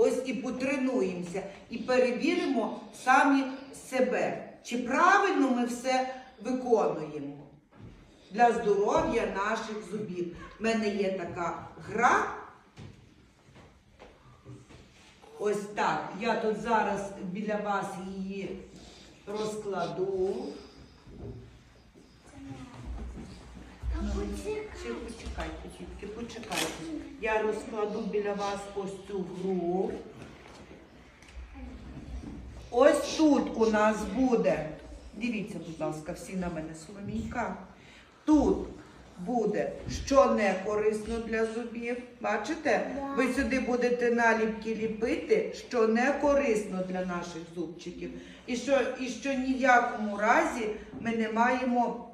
Ось і потренуємося, і перевіримо самі себе, чи правильно ми все виконуємо для здоров'я наших зубів. У мене є така гра. Ось так. Я тут зараз біля вас її розкладу. Я розкладу біля вас ось цю гру. Ось тут у нас буде. Дивіться, будь ласка, всі на мене Соломійка. Тут буде, що не корисно для зубів. Бачите? Ви сюди будете наліпки ліпити, що не корисно для наших зубчиків. І що, і що ніякому разі ми не маємо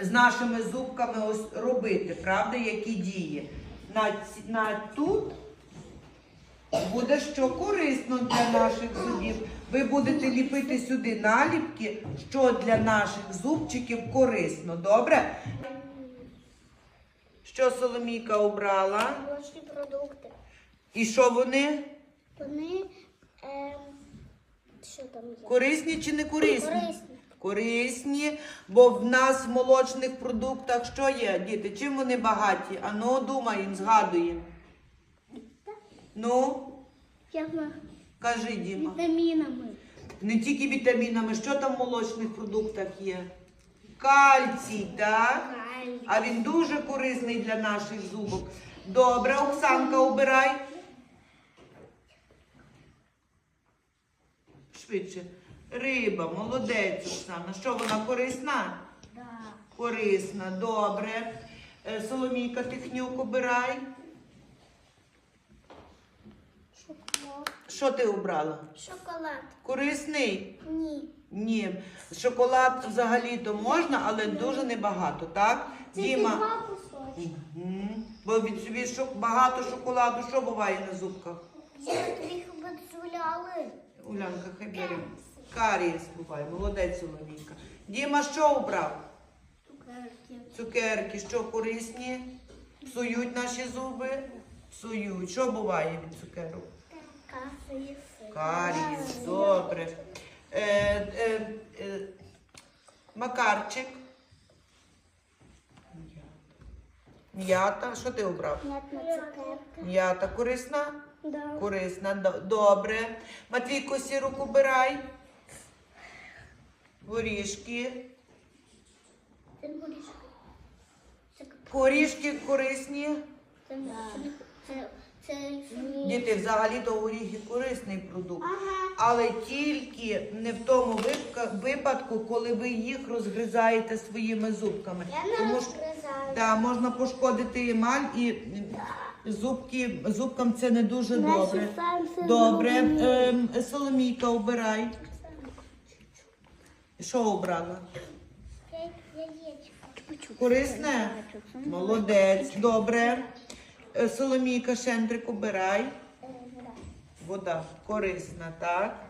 з нашими зубками ось робити, правда, які дії. На, на тут буде що корисно для наших зубів. Ви будете ліпити сюди наліпки, що для наших зубчиків корисно. Добре? Що Соломійка обрала? Молочні продукти. І що вони? Вони ем, що там є? Корисні чи не корисні? Корисні. Корисні, бо в нас в молочних продуктах що є, діти? Чим вони багаті? А ну думаємо, згадуємо. Ну, кажи, Діма. Вітамінами. Не тільки вітамінами, що там в молочних продуктах є? Кальцій, так? А він дуже корисний для наших зубок. Добре, Оксанка, обирай. Швидше. Риба, молодець, Оксана. Що вона корисна? Да. Корисна, добре. Е, Соломійка, Тихнюк, обирай. Шоколад. Що ти обрала? Шоколад. Корисний? Ні. Ні. Шоколад взагалі-то можна, але дуже небагато, так? Тільки Діма. два кусочки. Мгм. Бо від, шок- багато шоколаду що буває на зубках? Я тобі. Улянка, хай бере. Карієс буває, молодець Соломійка. Діма що обрав? Цукерки. Цукерки, що корисні? Псують наші зуби? Псують. Що буває від цукерок? Кафе. Карієс, добре. Е, е, е, Макарчик. М'ята. Що ти обрав? М'ятна цукерка. М'ята корисна? Да. Корисна, добре. Матвійко, сірок убирай. Горішки. Це горішки. Це Горішки корисні. це це це Діти, взагалі-то горіхи корисний продукт. Ага. Але тільки не в тому випка- випадку, коли ви їх розгризаєте своїми зубками. Я не Тому що розгризаю. да, можна пошкодити емаль і м, зубки, зубкам це не дуже Наші добре. Добре, ем, Соломійка, обирай. Що обрала? Корисне? Молодець, добре. Е, Соломійка, Шендрик, обирай. Вода корисна, так?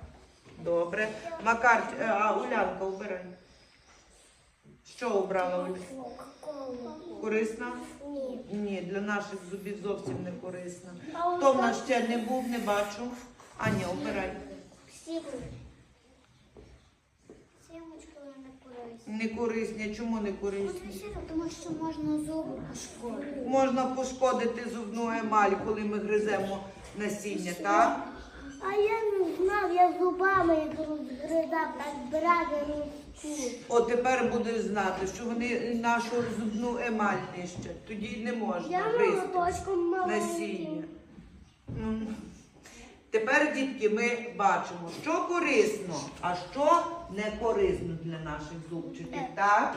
Добре. Макар, е, а Улянка, обирай. Що обрала Оля? Корисна? Ні. Ні, для наших зубів зовсім не корисна. Хто в нас ще не був, не бачу. Аня, обирай. Не корисні. Чому не корисні? Тому що можна зуби пошкодити. Можна пошкодити зубну емаль, коли ми гриземо насіння, так? А я не знав, я зубами їх розгризав, так брати руку. От тепер будеш знати, що вони нашу зубну емаль нищать. Тоді не можна Я гризти молоточком насіння. маленьким. М. Тепер, дітки, ми бачимо, що корисно, а що не корисно для наших зубчиків, так?